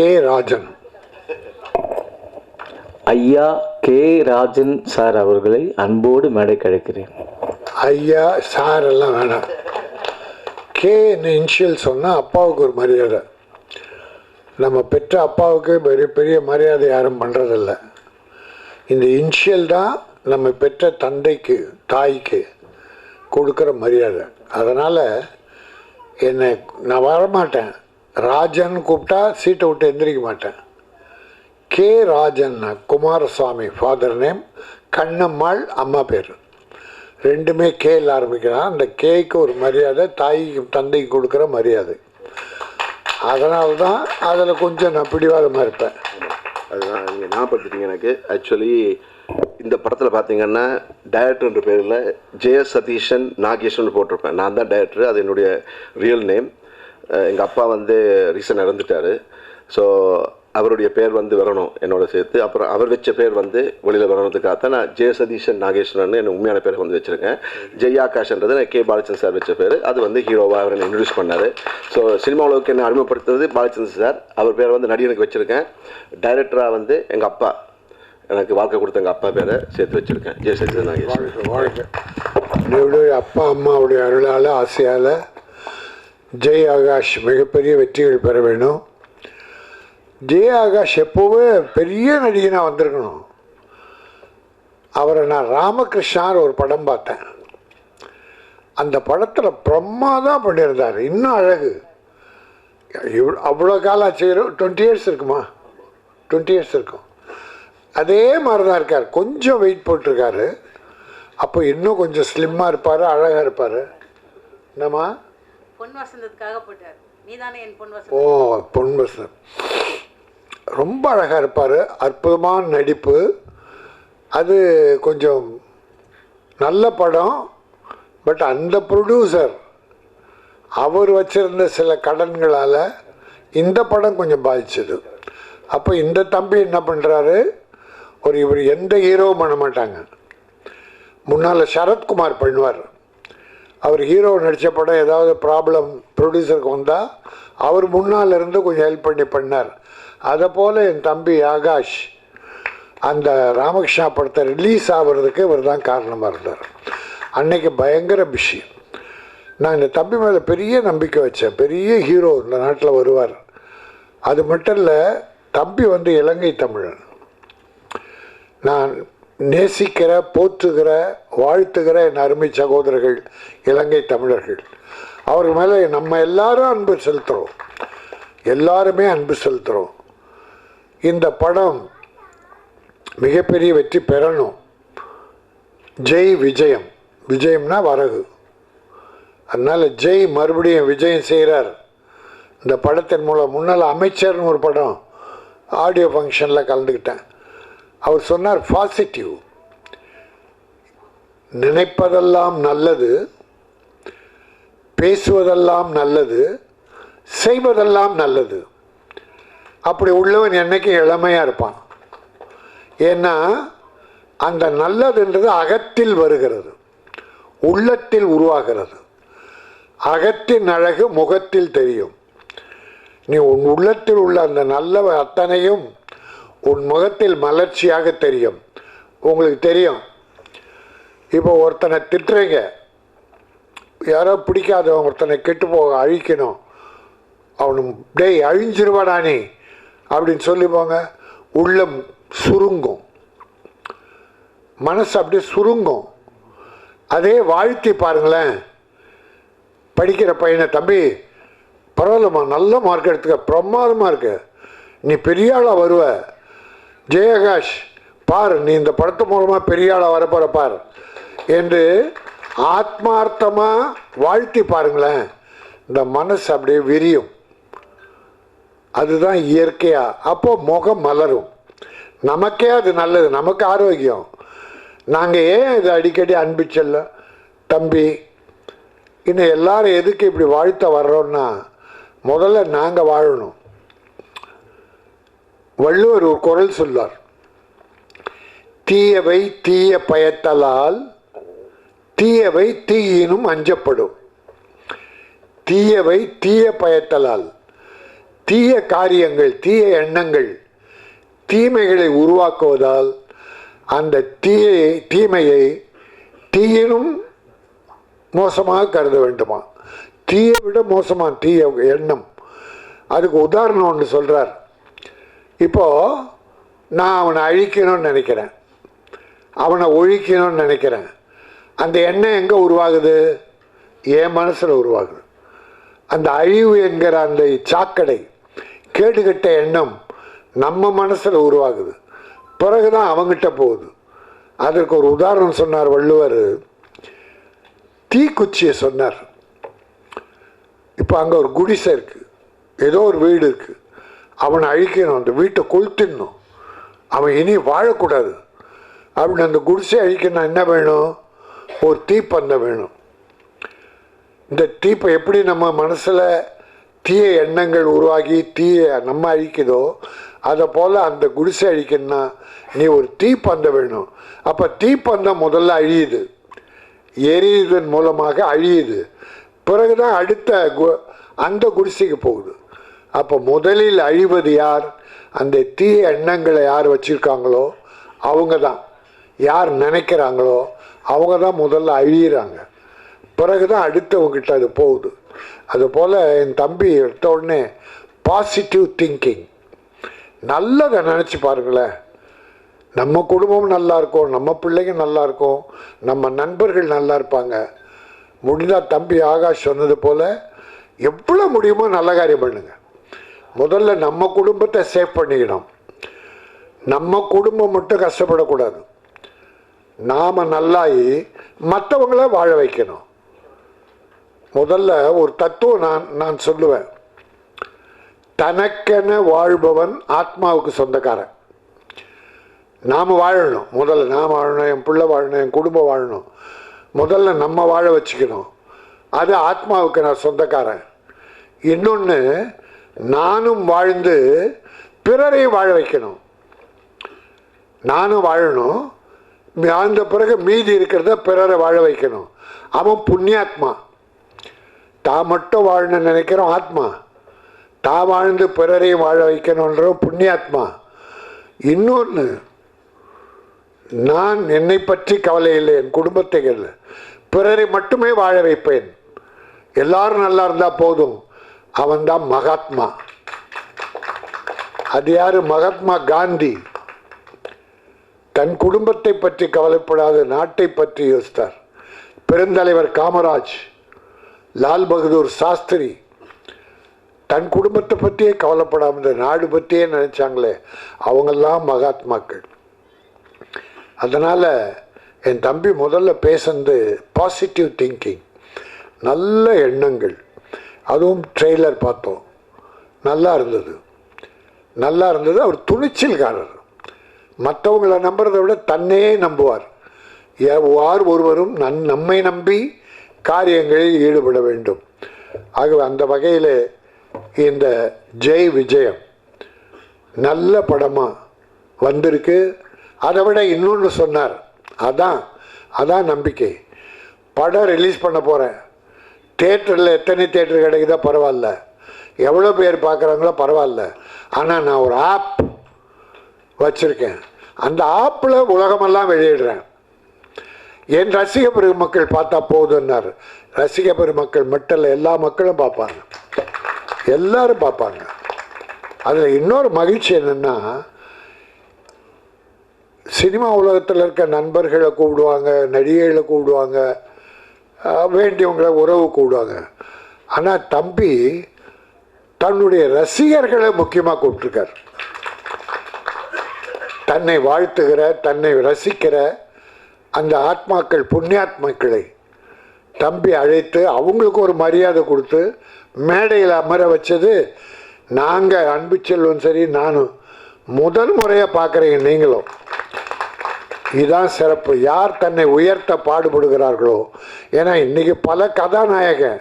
K Rajan. ஐயா K Rajan sir அவர்களை அன்போடு மேடை கழைக்கிறேன். ஐயா சார் எல்லாம் வேணாம். கே இனிஷியல் சொன்னால் அப்பாவுக்கு ஒரு மரியாதை. நம்ம பெற்ற அப்பாவுக்கு பெரிய பெரிய மரியாதை யாரும் பண்ணுறதில்ல இந்த இனிஷியல் தான் நம்ம பெற்ற தந்தைக்கு தாய்க்கு கொடுக்குற மரியாதை. அதனால் என்னை நான் வரமாட்டேன். ராஜன் கூப்பிட்டா சீட்டை விட்டு எந்திரிக்க மாட்டேன். K Rajan Kumaraswamy father name Kannammal அம்மா பேர். ரெண்டுமே கேல ஆரம்பிக்கிறான். அந்த கேக்கு ஒரு மரியாதை தாய்க்கு தந்தைக்கு கொடுக்குற மரியாதை. அதனால தான் அதில் கொஞ்சம் நான் பிடிவாதமாக இருப்பேன். அதுதான் நீங்கள் ஞாபகப்படுத்திட்டீங்க எனக்கு. ஆக்சுவலி இந்த படத்தில் பார்த்தீங்கன்னா டைரக்டர்ன்ற பேரில் ஜெய சதீஷன் நாகேஷன் போட்டிருப்பேன். நான் தான் டைரக்டர் அது என்னுடைய ரியல் நேம் எங்கள் அப்பா வந்து ரீசன் இறந்துட்டார். ஸோ அவருடைய பேர் வந்து வரணும் என்னோட சேர்த்து. அப்புறம் அவர் வச்ச பேர் வந்து வெளியில் வரணுன்றதுக்காக தான் நான் ஜெய சதீஷன் நாகேஸ்வரன் என் உண்மையான பேரை வந்து வச்சுருக்கேன். ஜெய் ஆகாஷ்ன்றது நான் கே பாலச்சந்திரன் சார் வச்ச பேர். அது வந்து ஹீரோவாக அவர் இன்ட்ரடியூஸ் பண்ணார். ஸோ சினிமா உலகுக்கு என்ன அறிமுகப்படுத்துறது பாலச்சந்திரன் சார். அவர் பேரை வந்து நடிகனுக்கு வச்சுருக்கேன். டைரக்டராக வந்து எங்கள் அப்பா. எனக்கு வாழ்க்கை கொடுத்த எங்கள் அப்பா பேரை சேர்த்து வச்சுருக்கேன். ஜெய சதீஷன் நாகேஸ்வரன். வாழ்க்கை. என்னுடைய அப்பா அம்மாவுடைய அருளால் ஆசையால் ஜெய் ஆகாஷ் மிகப்பெரிய வெற்றிகள் பெற வேணும் ஜெய் ஆகாஷ் எப்போவே பெரிய நடிகனாக வந்திருக்கணும். அவரை நான் ராமகிருஷ்ணார் ஒரு படம் பார்த்தேன். அந்த படத்தில் பிரமாதம் பண்ணியிருந்தார். இன்னும் அழகு. இவ்வளோ அவ்வளோ காலம் ஆச்சு. டுவெண்ட்டி இயர்ஸ் இருக்குமா? டுவெண்ட்டி இயர்ஸ் இருக்கும். அதே மாதிரி தான் இருக்கார். கொஞ்சம் வெயிட் போட்டிருக்காரு. அப்போ இன்னும் கொஞ்சம் ஸ்லிம்மாக இருப்பார் அழகாக இருப்பார். என்னம்மா? பொன் வசந்தத்துக்காக போட்டார் நீதானே என் பொன் ஓ வசந்தம்? பொன்வசன் ரொம்ப அழகாக இருப்பார். அற்புதமான நடிப்பு. அது கொஞ்சம் நல்ல படம். பட் அந்த ப்ரொடியூசர் அவர் வச்சிருந்த சில கடன்களால் இந்த படம் கொஞ்சம் பாதிச்சது. அப்போ இந்த தம்பி என்ன பண்ணுறாரு ஒரு இவர் எந்த ஹீரோவும் பண்ண மாட்டாங்க. முன்னால் சரத்குமார் பண்ணுவார். அவர் ஹீரோ நடித்த படம் ஏதாவது ப்ராப்ளம் ப்ரொடியூசருக்கு வந்தால் அவர் முன்னால் இருந்து கொஞ்சம் ஹெல்ப் பண்ணி பண்ணார். அதை போல் என் தம்பி ஆகாஷ் அந்த ராமகிருஷ்ணா படத்தை ரிலீஸ் ஆகிறதுக்கு இவர் தான் காரணமாக இருந்தார். அன்னைக்கு பயங்கர பிஷி நான் இந்த தம்பி மேலே பெரிய நம்பிக்கை வச்சேன். பெரிய ஹீரோ இந்த நாட்டில் வருவார். அது மட்டும் இல்லை தம்பி வந்து இலங்கை தமிழன். நான் நேசிக்கிற போற்றுகிற வாழ்த்துகிற என் அருமை சகோதரர்கள் இலங்கை தமிழர்கள். அவர் மேலே நம்ம எல்லாரும் அன்பு செலுத்துகிறோம் எல்லாருமே அன்பு செலுத்துகிறோம் இந்த படம் மிகப்பெரிய வெற்றி பெறணும். ஜெய் விஜயம். விஜயம்னா வரகு. அதனால் ஜெய் மறுபடியும் விஜயம் செய்கிறார். இந்த படத்தின் மூலம் முன்னால் அமைச்சர்னு ஒரு படம் ஆடியோ ஃபங்க்ஷனில் கலந்துக்கிட்டேன். அவர் சொன்னார் பாசிட்டிவ். நினைப்பதெல்லாம் நல்லது பேசுவதெல்லாம் நல்லது செய்வதெல்லாம் நல்லது. அப்படி உள்ளவன் என்றைக்கும் இளமையாக இருப்பான். ஏன்னா அந்த நல்லதுன்றது அகத்தில் வருகிறது உள்ளத்தில் உருவாகிறது. அகத்தின் அழகு முகத்தில் தெரியும். நீ உன் உள்ளத்தில் உள்ள அந்த நல்ல அத்தனையும் உன் முகத்தில் மலர்ச்சியாக தெரியும். உங்களுக்கு தெரியும் இப்போ ஒருத்தனை திட்டுறீங்க. யாரோ பிடிக்காதவன் ஒருத்தனை கெட்டு போக அழிக்கணும். அவனு டேய் அழிஞ்சிருவாடா நீ அப்படின்னு சொல்லி போங்க. உள்ளம் சுருங்கும். மனசு அப்படியே சுருங்கும். அதே வாழ்த்தி பாருங்களேன். படிக்கிற பையனை தம்பி பரவாயில்லம்மா நல்ல மார்க் எடுத்துக்க பிரமாதமாக இருக்கு. நீ பெரிய ஆளாக வருவ. ஜெயகாஷ் பார் நீ இந்த படத்து மூலமாக பெரிய ஆளாக வரப்போற பார். என்று ஆத்மார்த்தமாக வாழ்த்தி பாருங்களேன். இந்த மனசு அப்படியே விரியும். அதுதான் இயற்கையாக அப்போது முகம் மலரும். நமக்கே அது நல்லது. நமக்கு ஆரோக்கியம். நாங்கள் ஏன் இதை அடிக்கடி அன்பு தம்பி இன்னும் எல்லாரும் எதுக்கு இப்படி வாழ்த்த வர்றோம்னா முதல்ல நாங்கள் வாழணும். வள்ளுவர் ஒரு குரல் சொல்லார் தீயவை தீய பயத்தலால் தீயவை தீயினும் அஞ்சப்படும். தீயவை தீய பயத்தலால். தீய காரியங்கள் தீய எண்ணங்கள் தீமைகளை உருவாக்குவதால் அந்த தீயை தீமையை தீயினும் மோசமாக கருத வேண்டுமா? தீயை விட மோசமான தீய எண்ணம். அதுக்கு உதாரணம் ஒன்று சொல்கிறார் இப்போ நான் அவனை அழிக்கணும்னு நினைக்கிறேன். அவனை ஒழிக்கணும்னு நினைக்கிறேன். அந்த எண்ணம் எங்கே உருவாகுது? என் மனசில் உருவாகுது. அந்த அழிவு என்கிற அந்த சாக்கடை கேடுகட்ட எண்ணம் நம்ம மனசில் உருவாகுது. பிறகுதான் அவங்ககிட்ட போகுது. அதற்கு ஒரு உதாரணம் சொன்னார் வள்ளுவர். தீக்குச்சியை சொன்னார். இப்போ அங்கே ஒரு குடிசை இருக்குது ஏதோ ஒரு வீடு இருக்குது அவனை அழிக்கணும் அந்த வீட்டை கொளுத்திடணும். அவன் இனி வாழக்கூடாது. அப்படின்னு அந்த குடிசை அழிக்கணும் என்ன வேணும்? ஒரு தீப்பந்தம் வேணும். இந்த தீப்பை எப்படி நம்ம மனசில் தீய எண்ணங்கள் உருவாகி தீய நம்ம அழிக்குதோ அதை போல் அந்த குடிசை அழிக்கணும்னா நீ ஒரு தீப்பந்தம் வேணும். அப்போ தீப்பந்தம் முதல்ல அழியுது. எரியுதன் மூலமாக அழியுது. பிறகுதான் அடுத்த கு அந்த குடிசைக்கு போகுது. அப்போ முதலில் அழிவது யார்? அந்த தீய எண்ணங்களை யார் வச்சுருக்காங்களோ அவங்க தான் யார் நினைக்கிறாங்களோ அவங்க தான் முதல்ல அழியிறாங்க. பிறகு தான் அடுத்தவங்கிட்ட அது போகுது. அதுபோல் என் தம்பி எடுத்த உடனே பாசிட்டிவ் திங்கிங் நல்லதை நினச்சி பாருங்களேன். நம்ம குடும்பம் நல்லா இருக்கும் நம்ம பிள்ளைங்க நல்லா இருக்கும் நம்ம நண்பர்கள் நல்லா இருப்பாங்க. முடிந்தால் தம்பி ஆகாஷ் சொன்னது போல் எவ்வளோ முடியுமோ நல்ல காரியம் பண்ணுங்க. முதல்ல நம்ம குடும்பத்தை சேவ் பண்ணிக்கணும். நம்ம குடும்பம் மட்டும் கஷ்டப்படக்கூடாது. நாம் நல்லாயி மற்றவங்கள வாழ வைக்கணும். முதல்ல ஒரு தத்துவம் நான் நான் சொல்லுவேன். தனக்கென வாழ்பவன் ஆத்மாவுக்கு சொந்தக்காரன். நாம் வாழணும். முதல்ல நாம் வாழணும் என் பிள்ளை வாழணும் என் குடும்பம் வாழணும். முதல்ல நம்ம வாழ வச்சுக்கணும். அது ஆத்மாவுக்கு நான் சொந்தக்காரன். இன்னொன்று நானும் வாழ்ந்து பிறரை வாழ வைக்கணும். நானும் வாழணும் அந்த பிறகு மீதி இருக்கிறத பிறரை வாழ வைக்கணும். அவன் புண்ணியாத்மா. தான் மட்டும் வாழணும்னு நினைக்கிறோம் ஆத்மா. தான் வாழ்ந்து பிறரையும் வாழ வைக்கணுன்ற புண்ணியாத்மா. இன்னொன்று நான் என்னை பற்றி கவலை இல்லை என் குடும்பத்தை இல்லை பிறரை மட்டுமே வாழ வைப்பேன். எல்லாரும் நல்லா இருந்தால் போதும். அவன்தான் மகாத்மா. அது யார்? மகாத்மா காந்தி. தன் குடும்பத்தை பற்றி கவலைப்படாத நாட்டை பற்றி யோசித்தார். பெருந்தலைவர் காமராஜ் லால் பகதூர் சாஸ்திரி தன் குடும்பத்தை பற்றியே கவலைப்படாம இந்த நாடு பற்றியே நினச்சாங்களே அவங்கெல்லாம் மகாத்மாக்கள். அதனால் என் தம்பி முதல்ல பேசுனது பாசிட்டிவ் திங்கிங் நல்ல எண்ணங்கள். அதுவும் ட்ரெய்லர் பார்த்தோம். நல்லா இருந்தது. நல்லா இருந்தது. அவர் துணிச்சல்காரர். மற்றவங்களை நம்புறதை விட தன்னையே நம்புவார். யார் ஒருவரும் நன் நம்மை நம்பி காரியங்களில் ஈடுபட வேண்டும். ஆகவே அந்த வகையில் இந்த ஜெய் விஜயம் நல்ல படமாக வந்திருக்கு. அதை விட இன்னொன்று சொன்னார். அதான் அதான் நம்பிக்கை. படம் ரிலீஸ் பண்ண போகிறேன் தேட்டரில் எத்தனை தேட்டர் கிடைக்குதோ பரவாயில்ல. எவ்வளோ பேர் பார்க்குறாங்களோ பரவாயில்ல. ஆனால் நான் ஒரு ஆப் வச்சுருக்கேன். அந்த ஆப்பில் உலகமெல்லாம் வெளியிடுறேன். என் ரசிக பெருமக்கள் பார்த்தா போதுன்னார். ரசிக பெருமக்கள் மட்டும் எல்லா மக்களும் பார்ப்பாங்க. எல்லாரும் பார்ப்பாங்க. அதில் இன்னொரு மகிழ்ச்சி என்னென்னா சினிமா உலகத்தில் இருக்க நண்பர்களை கூப்பிடுவாங்க நடிகைகளை கூப்பிடுவாங்க வேண்டியவங்களை உறவு கூப்பிடுவாங்க. ஆனால் தம்பி தன்னுடைய ரசிகர்களை முக்கியமாக கூப்பிட்ருக்கார் தன்னை வாழ்த்துகிற தன்னை ரசிக்கிற அந்த ஆத்மாக்கள் புண்ணியாத்மாக்களை தம்பி அழைத்து அவங்களுக்கு ஒரு மரியாதை கொடுத்து மேடையில் அமர வச்சது நாங்கள் அன்பு செல்வம் சரி நானும். முதல் முறையாக பார்க்குறீங்க நீங்களும். இதுதான் சிறப்பு. யார் தன்னை உயர்த்த பாடுபடுகிறார்களோ ஏன்னா இன்றைக்கி பல கதாநாயகன்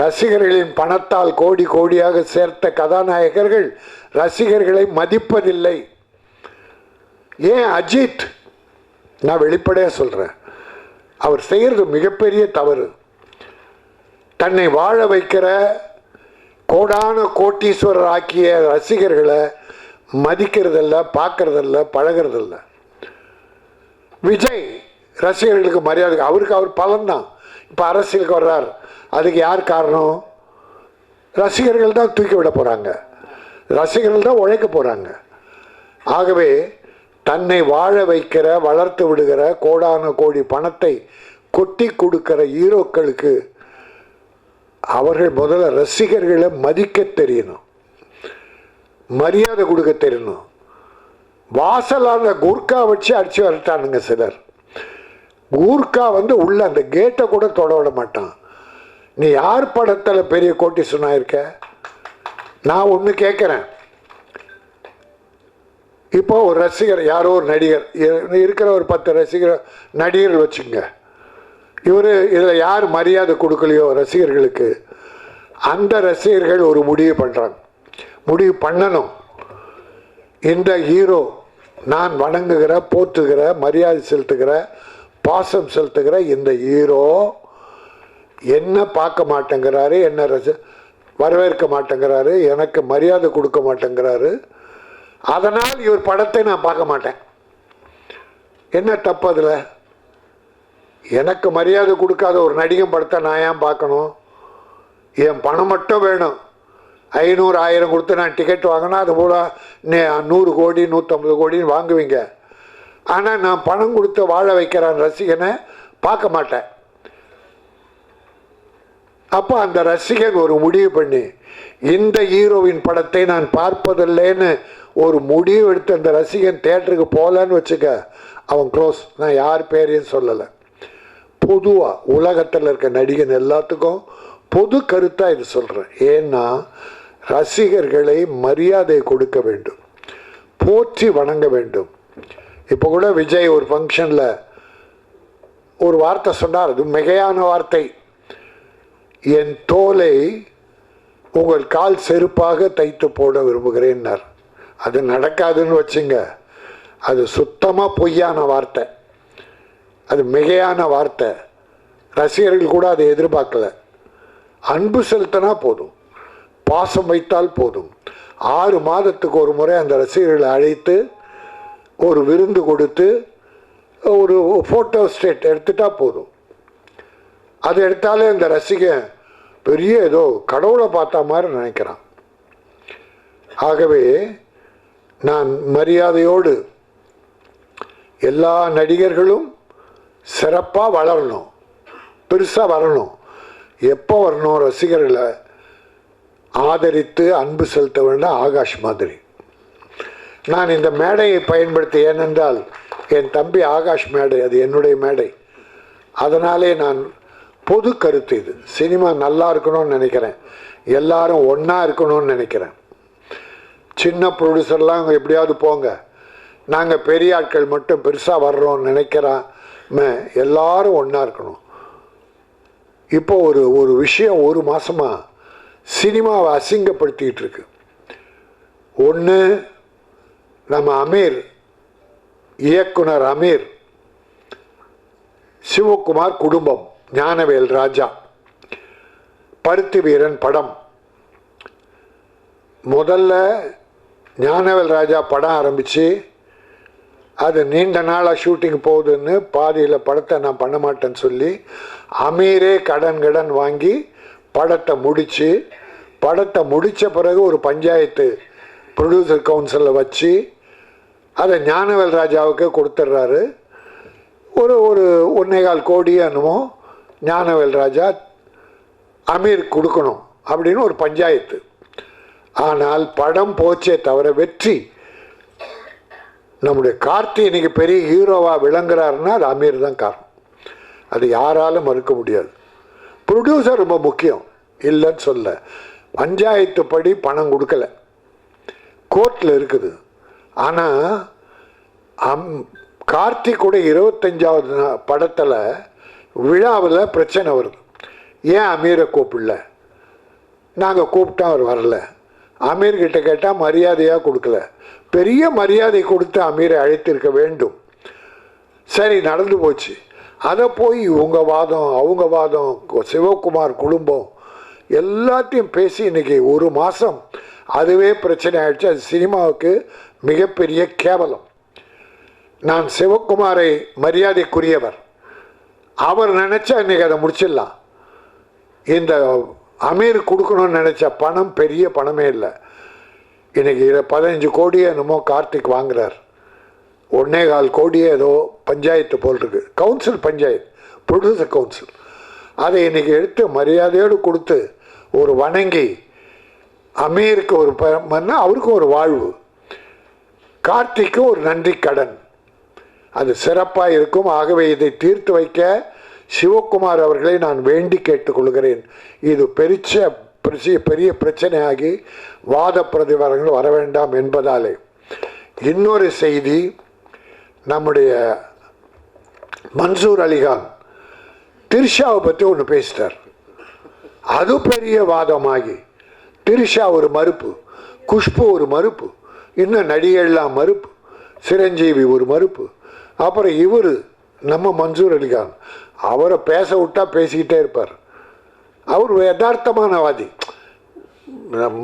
ரசிகர்களின் பணத்தால் கோடி கோடியாக சேர்த்த கதாநாயகர்கள் ரசிகர்களை மதிப்பதில்லை. ஏன் அஜித்? நான் வெளிப்படையாக சொல்கிறேன் அவர் செய்கிறது மிகப்பெரிய தவறு. தன்னை வாழ வைக்கிற கோடான கோட்டீஸ்வரர் ஆக்கிய ரசிகர்களை மதிக்கிறதில்ல பார்க்கறதில்ல பழகிறதில்ல. விஜய் ரசிகர்களுக்கு மரியாதை அவருக்கு அவர் பலன்தான் இப்போ அரசியலுக்கு வர்றார். அதுக்கு யார் காரணம்? ரசிகர்கள் தான் தூக்கி விட போகிறாங்க ரசிகர்கள் தான் உழைக்க போகிறாங்க ஆகவே தன்னை வாழ வைக்கிற வளர்த்து விடுகிற கோடான கோடி பணத்தை கொட்டி கொடுக்கிற ஹீரோக்களுக்கு அவர்கள் முதல்ல ரசிகர்களை மதிக்க தெரியணும். மரியாதை கொடுக்க தெரியணும். வாசலான குர்கா வச்சு அடிச்சு வரட்டானுங்க சிலர். கூர்க்கா வந்து உள்ள அந்த கேட்டை கூட தொட விட மாட்டான். நீ யார் படத்தில் பெரிய கோட்டி சொன்னாயிருக்க நான் ஒன்று கேட்குறேன் இப்போ ஒரு ரசிகர் யாரோ ஒரு நடிகர் இருக்கிற ஒரு பத்து ரசிகர் நடிகர்கள் வச்சுங்க இவர் இதில் யார் மரியாதை கொடுக்கலையோ ரசிகர்களுக்கு அந்த ரசிகர்கள் ஒரு முடிவு பண்ணுறாங்க முடிவு பண்ணணும். இந்த ஹீரோ நான் வணங்குகிற போற்றுகிற மரியாதை செலுத்துகிற பாசம் செலுத்துகிற இந்த ஹீரோ என்ன பார்க்க மாட்டேங்கிறாரு என்ன ரசி வரவேற்க மாட்டேங்கிறாரு எனக்கு மரியாதை கொடுக்க மாட்டேங்கிறாரு அதனால் இவர் படத்தை நான் பார்க்க மாட்டேன். என்ன தப்பு அதில்? எனக்கு மரியாதை கொடுக்காத ஒரு நடிகன் படத்தை நான் ஏன் பார்க்கணும்? என் பணம் மட்டும் வேணும். ஐநூறு ஆயிரம் கொடுத்து நான் டிக்கெட் வாங்கினா அது போல் நூறு கோடி நூற்றம்பது கோடின்னு வாங்குவீங்க. ஆனால் நான் பணம் கொடுத்து வாழ வைக்கிறான் ரசிகனை பார்க்க மாட்டேன். அப்போ அந்த ரசிகன் ஒரு முடிவு பண்ணி இந்த ஹீரோவின் படத்தை நான் பார்ப்பதில்லைன்னு ஒரு முடிவு எடுத்து அந்த ரசிகன் தேட்டருக்கு போகலான்னு வச்சுக்க அவன் க்ளோஸ் நான் யார் பேரையும் சொல்லலை. பொதுவாக உலகத்தில் இருக்க நடிகன் எல்லாத்துக்கும் பொது கருத்தாக இது சொல்கிறேன் ஏன்னா ரசிகர்களை மரியாதை கொடுக்க வேண்டும். போற்றி வணங்க வேண்டும். இப்போ கூட விஜய் ஒரு ஃபங்க்ஷனில் ஒரு வார்த்தை சொன்னார். அது மிகையான வார்த்தை. என் தோலை உங்கள் கால் செருப்பாக தைத்து போட விரும்புகிறேன்னார். அது நடக்காதுன்னு வச்சுங்க. அது சுத்தமாக பொய்யான வார்த்தை. அது மிகையான வார்த்தை. ரசிகர்கள் கூட அதை எதிர்பார்க்கல. அன்பு செலுத்தினா போதும். பாசம் வைத்தால் போதும். ஆறு மாதத்துக்கு ஒரு முறை அந்த ரசிகர்களை அழைத்து ஒரு விருந்து கொடுத்து ஒரு ஃபோட்டோ ஸ்டேட் எடுத்துட்டா போதும். அது எடுத்தாலே அந்த ரசிகன் பெரிய ஏதோ கடவுளை பார்த்த மாதிரி நினைக்கிறான். ஆகவே நான் மரியாதையோடு எல்லா நடிகர்களும் சிறப்பாக வளரணும் பெருசாக வரணும். எப்போ வரணும் ரசிகர்களை ஆதரித்து அன்பு செலுத்த வேண்டாம் ஆகாஷ் மாதிரி. நான் இந்த மேடையை பயன்படுத்தி ஏனென்றால் என் தம்பி ஆகாஷ் மேடை அது என்னுடைய மேடை. அதனாலே நான் பொது கருத்து இது. சினிமா நல்லா இருக்கணும்னு நினைக்கிறேன். எல்லாரும் ஒன்றா இருக்கணும்னு நினைக்கிறேன். சின்ன ப்ரொடியூசர்லாம் எப்படியாவது போங்க. நாங்கள் பெரிய ஆட்கள் மட்டும் பெருசாக வர்றோம்னு நினைக்கிறாம எல்லாரும் ஒன்றா இருக்கணும். இப்போ ஒரு ஒரு விஷயம் ஒரு மாதமாக சினிமாவை அசிங்கப்படுத்திக்கிட்டு இருக்கு. ஒன்று நம்ம அமீர் இயக்குனர் அமீர் சிவகுமார் குடும்பம் ஞானவேல் ராஜா பருத்தி வீரன் படம். முதல்ல ஞானவேல் ராஜா படம் ஆரம்பித்து அது நீண்ட நாளாக ஷூட்டிங் போகுதுன்னு பாதியில் படத்தை நான் பண்ண மாட்டேன்னு சொல்லி அமீரே கடன் கடன் வாங்கி படத்தை முடித்து படத்தை முடித்த பிறகு ஒரு பஞ்சாயத்து ப்ரொடியூசர் கவுன்சிலில் வச்சு அதை ஞானவேல் ராஜாவுக்கு கொடுத்துட்றாரு. ஒரு ஒரு ஒன்னேகால் கோடி என்னமோ ஞானவேல் ராஜா அமீர் கொடுக்கணும் அப்படின்னு ஒரு பஞ்சாயத்து. ஆனால் படம் போச்சே தவிர வெற்றி. நம்முடைய கார்த்தி இன்னைக்கு பெரிய ஹீரோவாக விளங்குறாருன்னா அது அமீர் தான் காரணம். அது யாராலும் மறுக்க முடியாது. ப்ரொடியூசர் ரொம்ப முக்கியம். இல்லைன்னு சொல்ல பஞ்சாயத்து படி பணம் கொடுக்கல. கோர்ட்டில் இருக்குது. ஆனால் அம் கார்த்தி கூட இருபத்தஞ்சாவது நா- படத்தில் விழாவில் பிரச்சனை வருது. ஏன் அமீரை கூப்பிடல? நாங்கள் கூப்பிட்டா அவர் வரல. அமீர்கிட்ட கேட்டால் மரியாதையாக கொடுக்கல. பெரிய மரியாதை கொடுத்து அமீரை அழைத்திருக்க வேண்டும். சரி நடந்து போச்சு. அதை போய் இவங்க வாதம் அவங்க வாதம் சிவகுமார் குடும்பம் எல்லாத்தையும் பேசி இன்னைக்கு ஒரு மாதம் அதுவே பிரச்சனை ஆயிடுச்சு. அது சினிமாவுக்கு மிகப்பெரிய கேவலம். நான் சிவகுமாரை மரியாதைக்குரியவர். அவர் நினச்சா இன்றைக்கி அதை முடிச்சிடலாம். இந்த அமீர் கொடுக்கணும்னு நினச்ச பணம் பெரிய பணமே இல்லை. இன்றைக்கி பதினஞ்சு கோடியே என்னமோ கார்த்திக் வாங்குறார். ஒன்னே கால் கோடியே ஏதோ பஞ்சாயத்து போல் இருக்கு கவுன்சில் பஞ்சாயத்து ப்ரொடியூசர் கவுன்சில். அதை இன்றைக்கி எடுத்து மரியாதையோடு கொடுத்து ஒரு வணங்கி அமீருக்கு ஒரு ப- அவருக்கும் ஒரு வாழ்வு. கார்த்திக்கு ஒரு நன்றி கடன் அது சிறப்பாக இருக்கும். ஆகவே இதை தீர்த்து வைக்க சிவகுமார் அவர்களை நான் வேண்டி கேட்டுக்கொள்கிறேன். இது பெரிச்ச பெரிய பெரிய பிரச்சனையாகி வாத பிரதிவாரங்கள் வர வேண்டாம் என்பதாலே. இன்னொரு செய்தி நம்முடைய மன்சூர் அலிகான் திரிஷாவை பற்றி ஒன்று பேசிட்டார். அது பெரிய வாதமாகி திரிஷா ஒரு மறுப்பு குஷ்பு ஒரு மறுப்பு இன்னும் நடிகெல்லாம் மறுப்பு சிரஞ்சீவி ஒரு மறுப்பு. அப்புறம் இவர் நம்ம மன்சூர் அலிகான் அவரை பேச விட்டால் பேசிக்கிட்டே இருப்பார். அவர் யதார்த்தமானவாதி.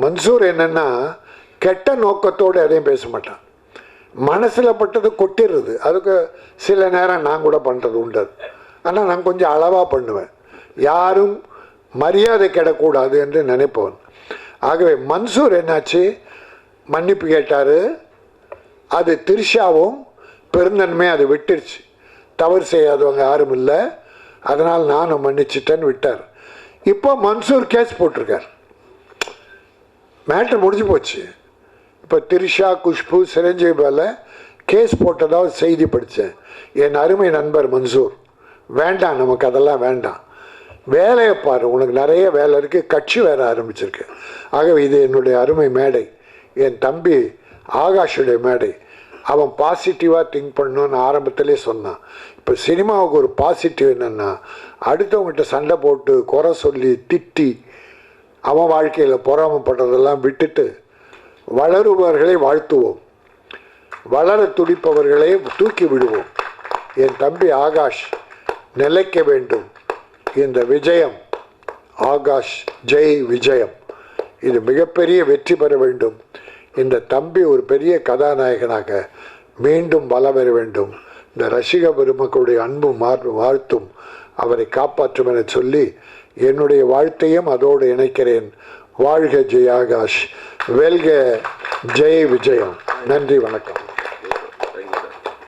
மன்சூர் என்னென்னா கெட்ட நோக்கத்தோடு எதையும் பேச மாட்டான். மனசில் பட்டது கொட்டிடுறது அதுக்கு சில நேரம் நான் கூட பண்ணுறது உண்டு ஆனால் நான் கொஞ்சம் அளவாக பண்ணுவேன். யாரும் மரியாதை கெடக்கூடாது என்று நினைப்பவன். ஆகவே மன்சூர் என்னாச்சு? மன்னிப்பு கேட்டார். அது திருஷாவும் பெருந்தன்மை அதை விட்டுருச்சு. தவறு செய்யாதவங்க யாரும் இல்லை. அதனால் நானும் மன்னிச்சிட்டேன்னு விட்டார். இப்போ மன்சூர் கேஸ் போட்டிருக்கார். மேட்ரு முடிஞ்சு போச்சு. இப்போ திரிஷா குஷ்பு சிரஞ்சீவியில் கேஸ் போட்டதாக செய்தி படித்தேன். என் அருமை நண்பர் மன்சூர். வேண்டாம் நமக்கு அதெல்லாம் வேண்டாம். வேலையை பாரு உனக்கு நிறைய வேலை இருக்குது கட்சி வேற ஆரம்பிச்சிருக்கு. ஆகவே இது என்னுடைய அருமை மேடை. என் தம்பி ஆகாஷுடைய மேடை. அவன் பாசிட்டிவாக திங்க் பண்ணணும்னு ஆரம்பத்திலே சொன்னான். இப்போ சினிமாவுக்கு ஒரு பாசிட்டிவ் என்னென்னா அடுத்தவங்ககிட்ட சண்டை போட்டு குறை சொல்லி திட்டி அவன் வாழ்க்கையில் பொறாமப்படுறதெல்லாம் விட்டுட்டு வளருபவர்களை வாழ்த்துவோம். வளர துடிப்பவர்களை தூக்கி விடுவோம். என் தம்பி ஆகாஷ் நிலைக்க வேண்டும். இந்த விஜயம் ஆகாஷ் ஜெய் விஜயம். இது மிகப்பெரிய வெற்றி பெற வேண்டும். இந்த தம்பி ஒரு பெரிய கதாநாயகனாக மீண்டும் வலம் வர வேண்டும். இந்த ரசிக பெருமக்களுடைய அன்பும் வாழ்த்தும். அவரை காப்பாற்றும் என சொல்லி என்னுடைய வாழ்த்தையும் அதோடு இணைக்கிறேன். வாழ்க ஜெய் ஆகாஷ் வெல்க. ஜெய் விஜயம். நன்றி வணக்கம்.